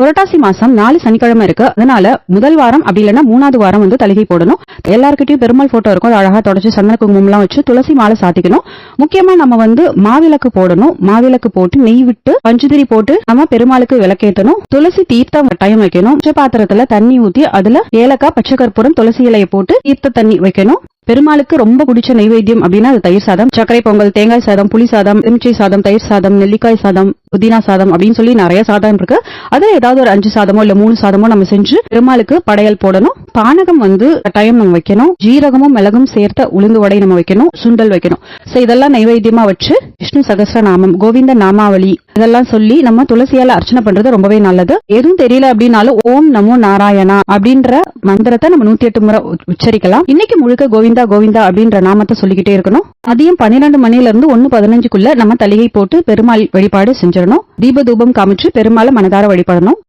புரட்டாசி மாசம் நாலு சனிக்கிழமை இருக்கு. அதனால முதல் வாரம் அப்படி இல்லைன்னா மூணாவது வாரம் வந்து தலிகை போடணும். எல்லார்கிட்டயும் பெருமாள் போட்டோ இருக்கும். அது அழகா தொடச்சு சந்தன குங்குமம் எல்லாம் வச்சு துளசி மாலை சாத்திக்கணும். முக்கியமா நம்ம வந்து மாவிளக்கு போடணும். மாவிளக்கு போட்டு நெய் விட்டு பஞ்சுதிரி போட்டு நம்ம பெருமாளுக்கு விளக்கேத்தணும். துளசி தீர்த்தம் கட்டாயம் வைக்கணும். பச்சை பாத்திரத்துல தண்ணி ஊத்தி அதுல ஏலக்காய் பச்சை கற்பூரம் துளசி இலையை போட்டு தீர்த்த தண்ணி வைக்கணும். பெருமாளுக்கு ரொம்ப பிடிச்ச நைவேத்தியம் அப்படின்னா அது தயிர் சாதம். சர்க்கரை பொங்கல் தேங்காய் சாதம் புளி சாதம் எலுமிச்சை சாதம் தயிர் சாதம் நெல்லிக்காய் சாதம் புதினா சாதம் அப்படின்னு சொல்லி நிறைய சாதம் இருக்கு. அதுல ஏதாவது ஒரு அஞ்சு சாதமோ இல்ல மூணு சாதமோ நம்ம செஞ்சு பெருமாளுக்கு படையல் போடணும். பானகம் வந்து கட்டாயம் நம்ம வைக்கணும். ஜீரகமும் மிளகும் சேர்த்த உளுந்து வடை நம்ம வைக்கணும். சுண்டல் வைக்கணும். சோ இதெல்லாம் நைவேத்தியமா வச்சு விஷ்ணு சகஸ்ர நாமம் கோவிந்த நாமாவளி இதெல்லாம் சொல்லி நம்ம துளசியால அர்ச்சனை பண்றது ரொம்பவே நல்லது. எதுவும் தெரியல அப்படின்னாலும் ஓம் நமோ நாராயணா அப்படின்ற மந்திரத்தை நம்ம நூத்தி எட்டு முறை உச்சரிக்கலாம். இன்னைக்கு முழுக்க கோவிந்தா கோவிந்தா அப்படின்ற நாமத்தை சொல்லிக்கிட்டே இருக்கணும். அதையும் பன்னிரெண்டு மணில இருந்து ஒன்னு பதினஞ்சுக்குள்ள நம்ம தலிகை போட்டு பெருமாள் வழிபாடு செஞ்சிடணும். தீப தூபம் காமிச்சு பெருமாளை மனதார வழிபடணும்.